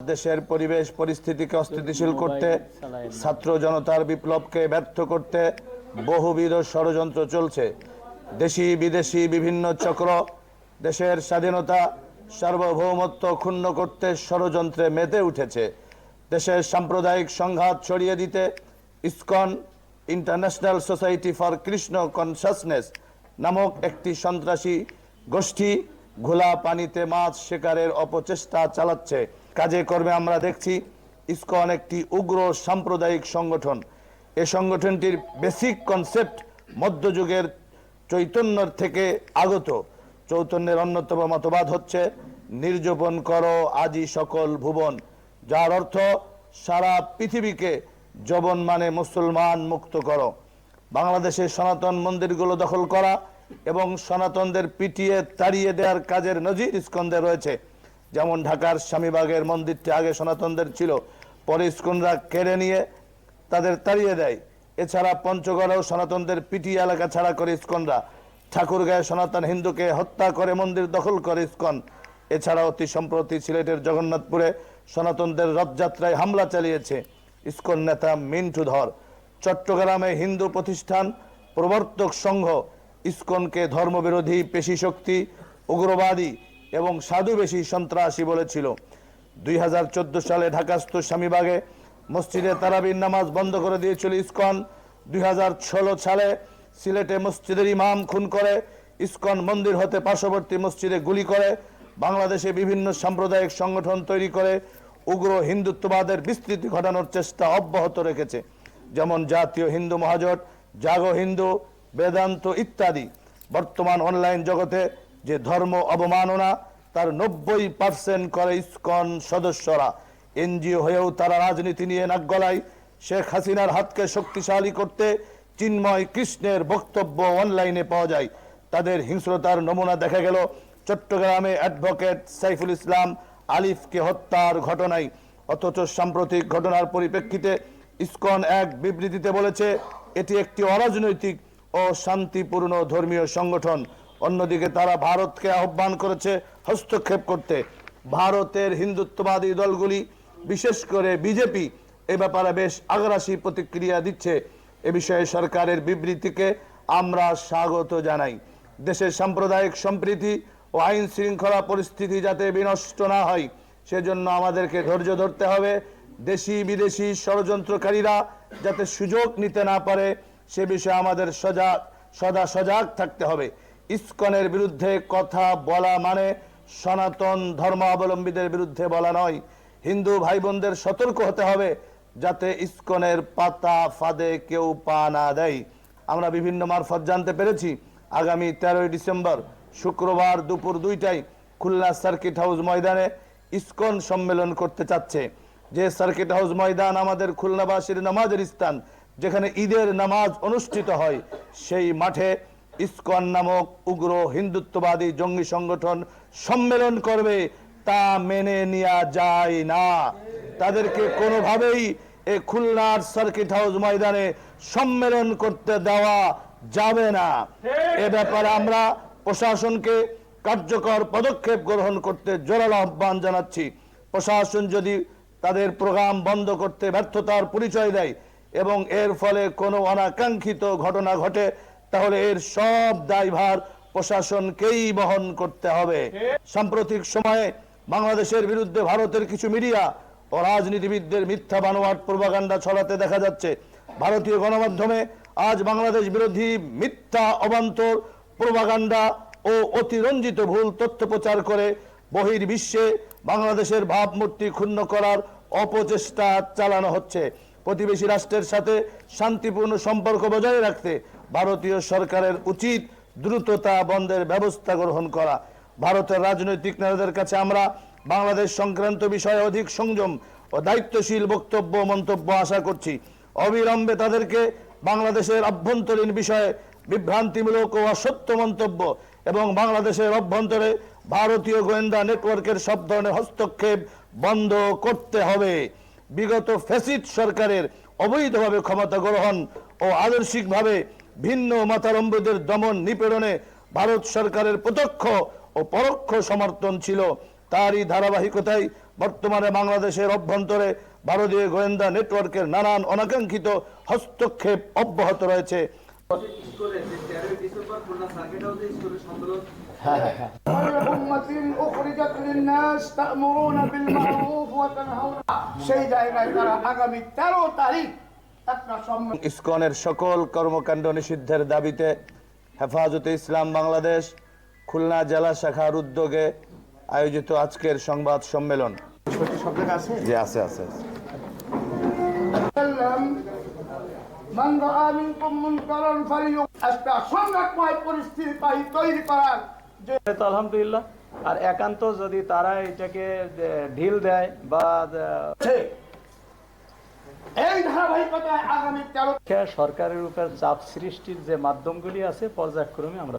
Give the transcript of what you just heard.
দেশের পরিবেশ পরিস্থিতিকে অস্থিতিশীল করতে ছাত্র জনতার বিপ্লবকে ব্যর্থ করতে বহুবিধ ষড়যন্ত্র চলছে। দেশি বিদেশি বিভিন্ন চক্র দেশের স্বাধীনতা সার্বভৌমত্ব ক্ষুণ্ণ করতে ষড়যন্ত্রে মেতে উঠেছে। দেশের সাম্প্রদায়িক সংঘাত ছড়িয়ে দিতে ISKCON international society for Krishna consciousness নামক একটি সন্ত্রাসী গোষ্ঠী ঘোলা পানিতে মাছ শিকারের অপচেষ্টা চালাচ্ছে। কাজে কর্মে আমরা দেখছি ইসকন একটি উগ্র সাম্প্রদায়িক সংগঠন। এ সংগঠনটির বেসিক কনসেপ্ট মধ্যযুগের চৈতন্যর থেকে আগত। চৈতন্যের অন্যতম মতবাদ হচ্ছে নির্যাপন করো আজি সকল ভুবন, যার অর্থ সারা পৃথিবীকে জবন মানে মুসলমান মুক্ত করো। বাংলাদেশে সনাতন মন্দিরগুলো দখল করা এবং সনাতনদের পিটিয়ে তাড়িয়ে দেওয়ার কাজের নজির স্কন্দে রয়েছে। যেমন ঢাকার স্বামীবাগের মন্দিরটি আগে সনাতনদের ছিল, পরে ইস্কনরা কেড়ে নিয়ে তাদের তাড়িয়ে দেয়। এছাড়া পঞ্চগড়েও সনাতনদের পিটি এলাকা ছাড়া করে ইস্কনরা। ঠাকুরগাঁয়ে সনাতন হিন্দুকে হত্যা করে মন্দির দখল করে ইস্কন। এছাড়া অতি সম্প্রতি সিলেটের জগন্নাথপুরে সনাতনদের রথযাত্রায় হামলা চালিয়েছে ইস্কন নেতা মিন্টু ধর। চট্টগ্রামে হিন্দু প্রতিষ্ঠান প্রবর্তক সংঘ ইস্কনকে ধর্মবিরোধী পেশি শক্তি উগ্রবাদী এবং সাধুবেশী সন্ত্রাসী বলেছিল। দুই হাজার চোদ্দ সালে ঢাকাস্থ স্বামীবাগে মসজিদে তারাবির নামাজ বন্ধ করে দিয়েছিল ইস্কন। দুই হাজার ষোলো সালে সিলেটে মসজিদের ইমাম খুন করে, ইস্কন মন্দির হতে পার্শ্ববর্তী মসজিদে গুলি করে, বাংলাদেশে বিভিন্ন সাম্প্রদায়িক সংগঠন তৈরি করে উগ্র হিন্দুত্ববাদের বিস্তৃতি ঘটানোর চেষ্টা অব্যাহত রেখেছে, যেমন জাতীয় হিন্দু মহাজোট, জাগো হিন্দু, বেদান্ত ইত্যাদি। বর্তমান অনলাইন জগতে যে ধর্ম অবমাননা, তার নব্বই পার্সেন্ট করে ইসকন সদস্যরা। এনজিও হয়েও তারা রাজনীতি নিয়ে নাক গলায়। শেখ হাসিনার হাতকে শক্তিশালী করতে চিন্ময় কৃষ্ণের বক্তব্য অনলাইনে পাওয়া যায়। তাদের হিংস্রতার নমুনা দেখা গেল চট্টগ্রামে অ্যাডভোকেট সাইফুল ইসলাম আলিফকে হত্যার ঘটনায়। অথচ সাম্প্রতিক ঘটনার পরিপ্রেক্ষিতে ইসকন এক বিবৃতিতে বলেছে, এটি একটি অরাজনৈতিক ও শান্তিপূর্ণ ধর্মীয় সংগঠন। অন্যদিকে তারা ভারতকে আহ্বান করেছে হস্তক্ষেপ করতে। ভারতের হিন্দুত্ববাদী দলগুলি, বিশেষ করে বিজেপি, এ ব্যাপারে বেশ আগ্রাসী প্রতিক্রিয়া দিচ্ছে। এ বিষয়ে সরকারের বিবৃতিকে আমরা স্বাগত জানাই। দেশের সাম্প্রদায়িক সম্প্রীতি ও আইন শৃঙ্খলা পরিস্থিতি যাতে বিনষ্ট না হয়, সেজন্য আমাদেরকে ধৈর্য ধরতে হবে। দেশি বিদেশি ষড়যন্ত্রকারীরা যাতে সুযোগ নিতে না পারে, সে বিষয়ে আমাদের সজাগ সদা সজাগ থাকতে হবে। ইসকনের বিরুদ্ধে কথা বলা মানে সনাতন ধর্মাবলম্বীদের বিরুদ্ধে বলা নয়। হিন্দু ভাই বোনদের সতর্ক হতে হবে যাতে ইস্কনের পাতা ফাঁদে কেউ পা না দেয়। আমরা বিভিন্ন মারফত জানতে পেরেছি। আগামী তেরোই ডিসেম্বর শুক্রবার দুপুর দুইটায় খুলনা সার্কিট হাউস ময়দানে ইস্কন সম্মেলন করতে চাচ্ছে। যে সার্কিট হাউস ময়দান আমাদের খুলনাবাসীর নামাজের স্থান, যেখানে ঈদের নামাজ অনুষ্ঠিত হয়, সেই মাঠে ইসকন নামক উগ্র হিন্দুত্ববাদী জঙ্গি সংগঠন সম্মেলন করবে, তা মেনে নেওয়া যায় না। তাদেরকে কোনোভাবেই এই খুলনার সার্কিট হাউস ময়দানে সম্মেলন করতে দেওয়া যাবে না। এ ব্যাপারে আমরা প্রশাসনকে কার্যকর পদক্ষেপ গ্রহণ করতে জোরালো আহ্বান জানাচ্ছি। প্রশাসন যদি তাদের প্রোগ্রাম বন্ধ করতে ব্যর্থতার পরিচয় দেয় এবং এর ফলে কোনো অনাকাঙ্ক্ষিত ঘটনা ঘটে তাহলে এর সব দায়ভার প্রশাসনকেই বহন করতে হবে। সাম্প্রতিক সময়ে বাংলাদেশের বিরুদ্ধে ভারতের কিছু মিডিয়া ও রাজনীতিবিদদের মিথ্যা বানোয়াট প্রভাকাণ্ডা ছড়াতে দেখা যাচ্ছে। ভারতীয় গণমাধ্যমে আজ বাংলাদেশ বিরোধী মিথ্যা অবান্তর প্রভাকাণ্ডা ও অতিরঞ্জিত ভুল তথ্য প্রচার করে বহির বিশ্বে বাংলাদেশের ভাবমূর্তি ক্ষুণ্ণ করার অপচেষ্টা চালানো হচ্ছে। প্রতিবেশী রাষ্ট্রের সাথে শান্তিপূর্ণ সম্পর্ক বজায় রাখতে ভারতীয় সরকারের উচিত দ্রুততা বন্ধের ব্যবস্থা গ্রহণ করা। ভারতের রাজনৈতিক নেতাদের কাছে আমরা বাংলাদেশ সংক্রান্ত বিষয়ে অধিক সংযম ও দায়িত্বশীল বক্তব্য মন্তব্য আশা করছি। অবিলম্বে তাদেরকে বাংলাদেশের অভ্যন্তরীণ বিষয়ে বিভ্রান্তিমূলক ও অসত্য মন্তব্য এবং বাংলাদেশের অভ্যন্তরে ভারতীয় গোয়েন্দা নেটওয়ার্কের সব ধরনের হস্তক্ষেপ বন্ধ করতে হবে। বিগত ফেসিড সরকারের অবৈধভাবে ক্ষমতা গ্রহণ ও আদর্শিকভাবে ভিন্ন মাতারম্বদের দমন নিপীড়নে ভারত সরকারের প্রত্যক্ষ ও পরোক্ষ সমর্থন ছিল। তারই ধারাবাহিকতাই বর্তমানে বাংলাদেশের অভ্যন্তরে ভারতীয় গোয়েন্দা নেটওয়ার্কের নানান অনাকাঙ্ক্ষিত হস্তক্ষেপ অব্যাহত রয়েছে। হ্যাঁ, হ্যাঁ, হ্যাঁ। সেই জায়গায় তারা আগামী তেরো তারিখ ইসকনের সকল কর্মকাণ্ড নিষিদ্ধের দাবিতে হেফাজতে ইসলাম বাংলাদেশ খুলনা জেলা শাখার উদ্যোগে আয়োজিত আজকের সংবাদ সম্মেলন। জি আছে আছে আলহামদুলিল্লাহ। আর একান্ত যদি তারা এটাকে ঢিল দেয় বা সরকারের উপর চাপ সৃষ্টির যে মাধ্যমগুলি আছে পর্যায়ক্রমে আমরা